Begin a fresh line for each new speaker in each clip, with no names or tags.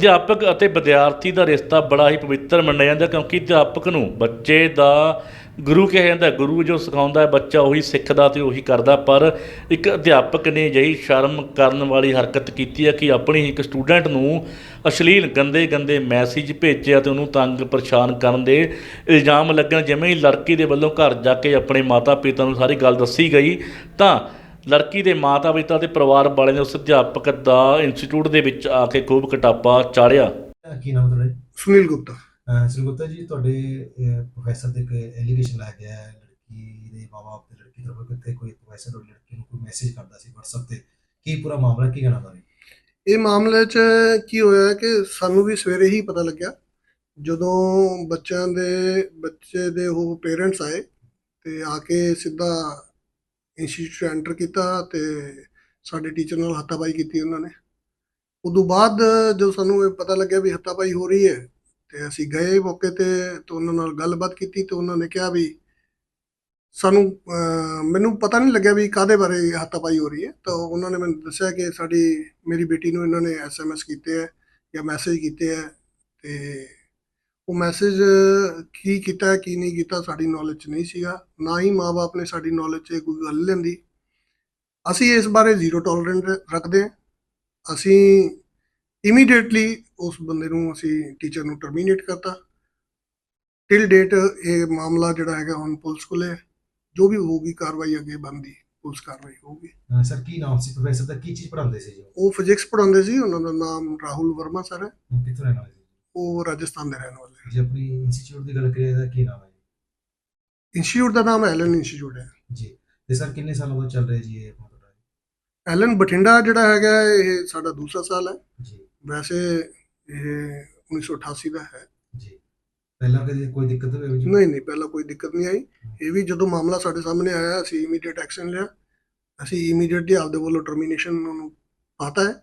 ਅਧਿਆਪਕ ਅਤੇ ਵਿਦਿਆਰਥੀ ਦਾ ਰਿਸ਼ਤਾ ਬੜਾ ਹੀ ਪਵਿੱਤਰ ਮੰਨਿਆ ਜਾਂਦਾ ਕਿਉਂਕਿ ਅਧਿਆਪਕ ਨੂੰ ਬੱਚੇ ਦਾ ਗੁਰੂ ਕਿਹਾ ਜਾਂਦਾ, ਗੁਰੂ ਜੋ ਸਿਖਾਉਂਦਾ ਹੈ, ਬੱਚਾ ਉਹੀ ਸਿੱਖਦਾ ਤੇ ਉਹੀ ਕਰਦਾ। ਪਰ ਇੱਕ ਅਧਿਆਪਕ ਨੇ ਅਜਿਹੀ ਸ਼ਰਮ ਕਰਨ ਵਾਲੀ ਹਰਕਤ ਕੀਤੀ ਹੈ ਕਿ ਆਪਣੀ ਇੱਕ ਸਟੂਡੈਂਟ ਨੂੰ ਅਸ਼ਲੀਲ ਗੰਦੇ ਗੰਦੇ ਮੈਸੇਜ ਭੇਜਿਆ ਤੇ ਉਹਨੂੰ ਤੰਗ ਪਰੇਸ਼ਾਨ ਕਰਨ ਦੇ ਇਲਜ਼ਾਮ ਲੱਗਣ। ਜਿਵੇਂ ਹੀ ਲੜਕੀ ਦੇ ਵੱਲੋਂ ਘਰ ਜਾ ਕੇ ਆਪਣੇ ਮਾਤਾ ਪਿਤਾ ਨੂੰ ਸਾਰੀ ਗੱਲ ਦੱਸੀ ਗਈ, ਤਾਂ ਲੜਕੀ ਦੇ ਮਾਤਾ ਪਿਤਾ ਤੇ ਪਰਿਵਾਰ ਵਾਲਿਆਂ ਨੇ ਉਸ ਅਧਿਆਪਕ ਦਾ ਇੰਸਟੀਚਿਊਟ ਦੇ ਵਿੱਚ ਆ ਕੇ ਖੂਬ ਕਟਾਪਾ ਚਾੜਿਆ।
ਅਹ ਕੀ ਨਾਮ ਤੁਹਾਡਾ? ਜੀ?
ਸੁਨੀਲ ਗੁਪਤਾ।
ਅਹ ਸ੍ਰੀ ਗੁਪਤਾ ਜੀ ਤੁਹਾਡੇ ਪ੍ਰੋਫੈਸਰ ਤੇ ਇੱਕ ਐਲੀਗੇਸ਼ਨ ਲਾਇਆ ਗਿਆ ਹੈ। ਲੜਕੀ ਦੇ ਮਾਪੇ ਤੇ ਲੜਕੀ ਤਰਫੋਂ ਕਿਤੇ ਕੋਈ ਪ੍ਰੋਫੈਸਰ ਉਹ ਲੜਕੀ ਨੂੰ ਕੋਈ ਮੈਸੇਜ ਕਰਦਾ ਸੀ WhatsApp ਤੇ। ਕੀ ਪੂਰਾ ਮਾਮਲਾ ਕੀ ਕਹਿਣਾ ਬਾਰੇ
ਇਹ ਮਾਮਲੇ 'ਚ ਕੀ ਹੋਇਆ ਕਿ ਸਾਨੂੰ ਵੀ ਸਵੇਰੇ ਹੀ ਪਤਾ ਲੱਗਿਆ ਜਦੋਂ ਬੱਚਿਆਂ ਦੇ ਬੱਚੇ ਦੇ ਉਹ ਪੇਰੈਂਟਸ ਆਏ ਤੇ ਆ ਕੇ ਸਿੱਧਾ ਇੰਸਟੀਚਿਊਟ ਐਂਟਰ ਕੀਤਾ ਤੇ ਸਾਡੇ ਟੀਚਰ ਨਾਲ ਹੱਥਾਪਾਈ ਕੀਤੀ ਉਹਨਾਂ ਨੇ। ਉਦੋਂ ਬਾਅਦ ਜਦੋਂ ਸਾਨੂੰ ਇਹ ਪਤਾ ਲੱਗਿਆ ਵੀ ਹੱਥਾਪਾਈ ਹੋ ਰਹੀ ਹੈ, ਤੇ ਅਸੀਂ ਗਏ ਮੌਕੇ ਤੇ ਤੇ ਉਹਨਾਂ ਨਾਲ ਗੱਲਬਾਤ ਕੀਤੀ ਤੇ ਉਹਨਾਂ ਨੇ ਕਿਹਾ ਵੀ ਸਾਨੂੰ ਮੈਨੂੰ ਪਤਾ ਨਹੀਂ ਲੱਗਿਆ ਵੀ ਕਾਦੇ ਬਾਰੇ ਹੱਥਾਪਾਈ ਹੋ ਰਹੀ ਹੈ। ਤਾਂ ਉਹਨਾਂ ਨੇ ਮੈਨੂੰ ਦੱਸਿਆ ਕਿ ਸਾਡੀ, ਮੇਰੀ ਬੇਟੀ ਨੂੰ ਇਹਨਾਂ ਨੇ ਐਸਐਮਐਸ ਕੀਤੇ ਹੈ ਜਾਂ ਮੈਸੇਜ ਕੀਤੇ ਹੈ ਤੇ ਉਹ ਮੈਸੇਜ ਕੀ ਕੀਤਾ ਕੀ ਨਹੀਂ ਕੀਤਾ ਸਾਡੀ ਨੌਲੇਜ 'ਚ ਨਹੀਂ ਸੀਗਾ। ਨਾ ਹੀ ਮਾਪੇ ਨੇ ਸਾਡੀ ਨੌਲੇਜ 'ਚ ਕੋਈ ਗੱਲ ਲੈਂਦੀ ਅਸੀਂ ਇਸ ਬਾਰੇ ਜ਼ੀਰੋ ਟੋਲਰੈਂਸ ਰੱਖਦੇ ਹਾਂ। ਅਸੀਂ ਇਮੀਡੀਏਟਲੀ ਉਸ ਬੰਦੇ ਨੂੰ ਅਸੀਂ ਟੀਚਰ ਨੂੰ ਟਰਮੀਨੇਟ ਕਰਤਾ। ਟਿਲ ਡੇਟ ਇਹ ਮਾਮਲਾ ਜਿਹੜਾ ਹੈਗਾ ਹੁਣ ਪੁਲਿਸ ਕੋਲੇ ਜੋ ਵੀ ਹੋਊਗੀ ਕਾਰਵਾਈ ਅੱਗੇ ਬਣਦੀ ਪੁਲਿਸ ਕਾਰਵਾਈ ਹੋਊਗੀ।
ਸਰ ਕੀ ਨਾਮ ਸੀ? ਪ੍ਰੋਫੈਸਰ ਦਾ ਕੀ ਚੀਜ਼ ਪੜ੍ਹਾਉਂਦੇ ਸੀ ਉਹ?
ਫਿਜ਼ਿਕਸ ਪੜ੍ਹਾਉਂਦੇ ਸੀ ਉਹਨਾਂ ਦਾ ਨਾਮ ਰਾਹੁਲ ਵਰਮਾ ਸਰ ਹੈ।
ਕਿੱਥੋਂ ਰਹਿਣ
ਉਹ ਰਾਜਸਥਾਨ ਦੇ ਰਹਿਣ ਵਾਲੇ
ਜੇ ਆਪਣੀ ਇੰਸਟੀਚਿਊਟ ਦੀ ਗੱਲ ਕਰੀਏ ਤਾਂ ਕੀ ਨਾਮ ਹੈ
ਇੰਸਟੀਚਿਊਟ ਦਾ ਨਾਮ ਐਲਨ ਇੰਸਟੀਚਿਊਟ ਹੈ।
ਜੀ। ਤੇ ਸਰ ਕਿੰਨੇ ਸਾਲਾਂ ਤੋਂ ਚੱਲ ਰਿਹਾ ਜੀ ਇਹ ਆਪਣਾ ਤੁਹਾਡਾ?
ਐਲਨ ਬਠਿੰਡਾ ਜਿਹੜਾ ਹੈਗਾ ਇਹ ਸਾਡਾ ਦੂਸਰਾ ਸਾਲ ਹੈ।
ਜੀ।
ਵੈਸੇ ਇਹ 1988 ਦਾ ਹੈ।
ਜੀ। ਪਹਿਲਾਂ ਕਦੇ ਕੋਈ ਦਿੱਕਤ ਹੋਈ ਜੀ?
ਨਹੀਂ ਨਹੀਂ ਪਹਿਲਾਂ ਕੋਈ ਦਿੱਕਤ ਨਹੀਂ ਆਈ। ਇਹ ਵੀ ਜਦੋਂ ਮਾਮਲਾ ਸਾਡੇ ਸਾਹਮਣੇ ਆਇਆ ਅਸੀਂ ਇਮੀਡੀਏਟ ਐਕਸ਼ਨ ਲਿਆ। ਅਸੀਂ ਇਮੀਡੀਏਟਲੀ ਆਪਦੇ ਵੱਲੋਂ ਟਰਮੀਨੇਸ਼ਨ ਨੂੰ ਪਾਤਾ ਹੈ।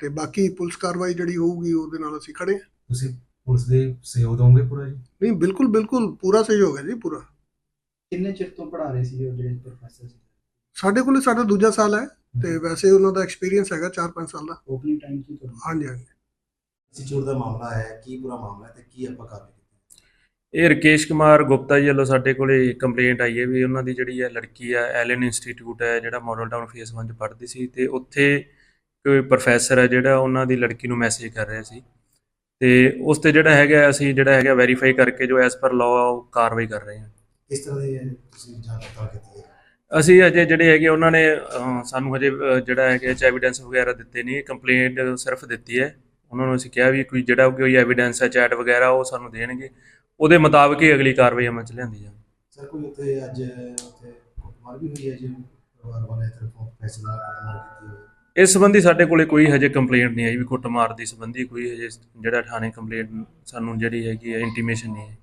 ਤੇ ਬਾਕੀ ਪੁਲਿਸ ਕਾਰਵਾਈ ਜਿਹੜੀ ਹੋਊਗੀ ਉਹਦੇ ਨਾਲ ਅਸੀਂ ਖੜੇ ਹਾਂ।
ਤੁਸੀਂ ਪੁਲਿਸ ਦੇ ਸਹਿਯੋਗ ਦੋਗੇ ਪੂਰਾ ਜੀ?
ਨਹੀਂ ਬਿਲਕੁਲ ਬਿਲਕੁਲ ਪੂਰਾ ਸਹਿਯੋਗ ਹੈ ਜੀ ਪੂਰਾ।
ਕਿੰਨੇ ਚਿਰ ਤੋਂ ਪੜ੍ਹਾ ਰਹੇ ਸੀ ਉਹ ਜਿਹੜੇ ਪ੍ਰੋਫੈਸਰ ਸੀ?
ਸਾਡੇ ਕੋਲ ਸਾਡਾ ਦੂਜਾ ਸਾਲ ਹੈ ਤੇ ਵੈਸੇ ਉਹਨਾਂ ਦਾ ਐਕਸਪੀਰੀਅੰਸ ਹੈਗਾ 4-5 ਸਾਲ ਦਾ।
ਓਪਨਿੰਗ ਟਾਈਮ ਕੀ ਤੁਹਾਨੂੰ
ਹਾਂਜੀ ਹਾਂਜੀ।
ਇੰਸਟੀਚਿਊਟ ਦਾ ਮਾਮਲਾ ਹੈ ਕੀ ਪੂਰਾ ਮਾਮਲਾ ਹੈ ਤੇ ਕੀ ਆਪਾਂ ਕੀਤੀ
ਇਹ ਰਕੇਸ਼ ਕੁਮਾਰ ਗੁਪਤਾ ਜੀ ਵੱਲੋਂ ਸਾਡੇ ਕੋਲੇ ਕੰਪਲੇਂਟ ਆਈ ਹੈ ਵੀ ਉਹਨਾਂ ਦੀ ਜਿਹੜੀ ਹੈ ਲੜਕੀ ਹੈ ਐਲਨ ਇੰਸਟੀਚਿਊਟ ਹੈ ਜਿਹੜਾ ਮਾਡਲ ਟਾਊਨ ਫੇਸ 1 ਚ ਪੜ੍ਹਦੀ ਸੀ ਤੇ ਉੱਥੇ ਕੋਈ ਪ੍ਰੋਫੈਸਰ ਹੈ ਜਿਹੜਾ ਉਹਨਾਂ ਦੀ ਲੜਕੀ ਨੂੰ ਮੈਸੇਜ ਕਰ ਰਿਹਾ ਸੀ। ਤੇ ਉਸ ਤੇ ਜਿਹੜਾ ਹੈਗਾ ਅਸੀਂ ਜਿਹੜਾ ਹੈਗਾ ਵੈਰੀਫਾਈ ਕਰਕੇ ਜੋ ਐਸ ਪਰ ਲਾਅ ਕਾਰਵਾਈ ਕਰ ਰਹੇ ਹਾਂ।
ਕਿਸ ਤਰ੍ਹਾਂ ਦੀ ਤੁਸੀਂ ਕੀਤੀ ਹੈ?
ਅਸੀਂ ਅਜੇ ਜਿਹੜੇ ਹੈਗੇ ਉਹਨਾਂ ਨੇ ਸਾਨੂੰ ਹਜੇ ਜਿਹੜਾ ਹੈਗਾ ਚ ਐਵੀਡੈਂਸ ਵਗੈਰਾ ਦਿੱਤੇ ਨਹੀਂ ਕੰਪਲੇਂਟ ਸਿਰਫ ਦਿੱਤੀ ਹੈ। ਉਹਨਾਂ ਨੂੰ ਅਸੀਂ ਕਿਹਾ ਵੀ ਕੋਈ ਜਿਹੜਾ ਕੋਈ ਐਵੀਡੈਂਸ ਹੈ ਚੈਟ ਵਗੈਰਾ ਉਹ ਸਾਨੂੰ ਦੇਣਗੇ। ਉਹਦੇ ਮੁਤਾਬਕ ਹੀ ਅਗਲੀ ਕਾਰਵਾਈ ਅਮਲ ਚ ਲਿਆਂਦੀ ਜਾਵੇ
ਸਰ ਕੋਈ ਉੱਥੇ ਅੱਜ ਉੱਥੇ ਕੁੱਟਮਾਰ ਵੀ ਹੋਈ ਹੈ ਜੀ? ਪਰਿਵਾਰ ਵਾਲੇ ਤਰਫੋਂ ਫੈਸਲਾ ਕੁੱਟਮਾਰ ਕੀਤੀ ਹੋਈ
ਇਸ ਸੰਬੰਧੀ ਸਾਡੇ ਕੋਲੇ ਕੋਈ ਹਜੇ ਕੰਪਲੇਂਟ ਨਹੀਂ ਆਈ ਵੀ ਕੁੱਟਮਾਰ ਦੀ ਸੰਬੰਧੀ ਕੋਈ ਹਜੇ ਜਿਹੜਾ ਥਾਣੇ ਕੰਪਲੇਂਟ ਸਾਨੂੰ ਜਿਹੜੀ ਹੈਗੀ ਹੈ ਇੰਟੀਮੇਸ਼ਨ ਨਹੀਂ ਹੈ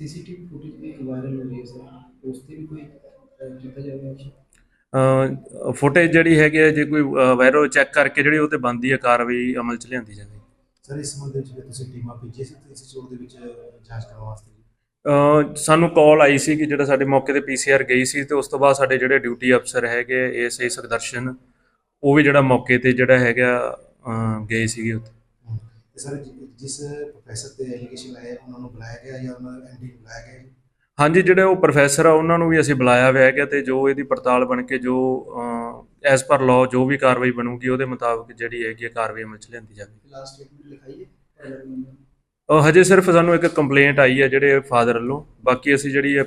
ਸੀਸੀਟੀਵੀ ਫੁਟੇਜ ਵੀ ਵਾਇਰਲ ਹੋ ਰਹੀ ਹੈ ਸਰ। ਉਸ ਤੇ ਵੀ ਕੋਈ ਅਹ, ਕੀਤਾ ਜਾਵੇਗਾ action?
ਫੁਟੇਜ ਜਿਹੜੀ ਹੈਗੀ ਹੈ ਜੇ ਕੋਈ ਵਾਇਰਲ ਚੈੱਕ ਕਰਕੇ ਜਿਹੜੀ ਉਹ ਤੇ ਬੰਦੀ ਹੈ ਕਾਰਵਾਈ ਅਮਲ ਚ ਲਿਆਂਦੀ ਜਾਵੇ
ਸਰ ਇਸ ਸੰਬੰਧ ਵਿੱਚ ਵੀ ਤੁਸੀਂ ਟੀਮਾਂ ਭੇਜੀਆਂ ਸੀ ਤੇ ਇੰਸਟੀਚਿਊਟ ਦੇ ਵਿੱਚ ਜਾਂਚ ਕਰਨ ਵਾਸਤੇ?
ਸਾਨੂੰ ਕਾਲ ਆਈ ਸੀ ਕਿ ਜਿਹੜਾ ਸਾਡੇ ਮੌਕੇ ਤੇ ਪੀਸੀਆਰ ਗਈ ਸੀ ਤੇ ਉਸ ਤੋਂ ਬਾਅਦ ਸਾਡੇ ਜਿਹੜੇ ਡਿਊਟੀ ਅਫਸਰ ਹੈਗੇ ਏਐਸਆਈ ਸੁਖਦਰਸ਼ਨ ਉਹ ਵੀ ਜਿਹੜਾ ਮੌਕੇ ਤੇ ਜਿਹੜਾ ਹੈਗਾ ਗਏ ਸੀਗੇ ਉੱਥੇ।
ਸਰ ਜਿਸ ਪ੍ਰੋਫੈਸਰ ਤੇ ਐਲੀਗੇਸ਼ਨ ਲਾਇਆ ਉਹਨਾਂ ਨੂੰ ਬੁਲਾਇਆ ਗਿਆ ਜਾਂ ਉਹਨਾਂ ਦਾ ਐਂਟੀ ਬੁਲਾਇਆ ਗਿਆ?
ਹਾਂਜੀ ਜਿਹੜੇ ਉਹ ਪ੍ਰੋਫੈਸਰ ਆ ਉਹਨਾਂ ਨੂੰ ਵੀ ਅਸੀਂ ਬੁਲਾਇਆ ਹੋਇਆ ਹੈਗਾ ਤੇ ਜੋ ਇਹਦੀ ਪੜਤਾਲ ਬਣ ਕੇ ਜੋ ਐਸ ਪਰ ਲਾਅ ਜੋ ਵੀ ਕਾਰਵਾਈ ਬਣੂਗੀ ਉਹਦੇ ਮੁਤਾਬਕ ਜਿਹੜੀ ਹੈਗੀ ਕਾਰਵਾਈ ਅਮਲ ਚ ਲਿਆਂਦੀ ਜਾਵੇ
ਲਾਸਟ ਸਟੇਟਮੈਂਟ ਲਿਖਾਈ
ਹਜੇ ਸਿਰਫ ਸਾਨੂੰ ਇੱਕ ਕੰਪਲੇਂਟ ਆਈ ਹੈ ਜਿਹੜੇ ਫਾਦਰ ਵੱਲੋਂ। ਬਾਕੀ ਅਸੀਂ ਜਿਹੜੀ ਹੈ,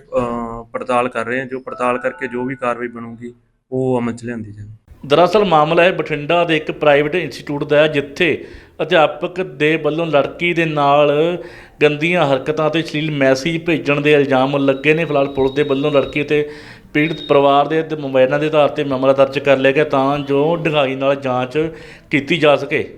ਪੜਤਾਲ ਕਰ ਰਹੇ ਹਾਂ ਜੋ ਪੜਤਾਲ ਕਰਕੇ ਜੋ ਵੀ ਕਾਰਵਾਈ ਬਣੂਗੀ ਉਹ ਅਮਲ ਚ ਲਿਆਂਦੀ ਜਾਵੇ।
ਦਰਅਸਲ ਮਾਮਲਾ ਹੈ ਬਠਿੰਡਾ ਦੇ ਇੱਕ ਪ੍ਰਾਈਵੇਟ ਇੰਸਟੀਚਿਊਟ ਦਾ ਹੈ ਜਿੱਥੇ ਅਧਿਆਪਕ ਦੇ ਵੱਲੋਂ ਲੜਕੀ ਦੇ ਨਾਲ ਗੰਦੀਆਂ ਹਰਕਤਾਂ ਤੇ ਅਸ਼ਲੀਲ ਮੈਸੇਜ ਭੇਜਣ ਦੇ ਇਲਜ਼ਾਮ ਲੱਗੇ ਨੇ। ਫਿਲਹਾਲ ਪੁਲਿਸ ਦੇ ਵੱਲੋਂ ਲੜਕੀ ਤੇ ਪੀੜਤ ਪਰਿਵਾਰ ਦੇ ਤੇ ਮੋਬਾਈਲਾਂ ਦੇ ਆਧਾਰ ਤੇ ਮਾਮਲਾ ਦਰਜ ਕਰ ਲਿਆ ਗਿਆ ਤਾਂ ਜੋ ਡੂੰਘਾਈ ਨਾਲ ਜਾਂਚ ਕੀਤੀ ਜਾ ਸਕੇ।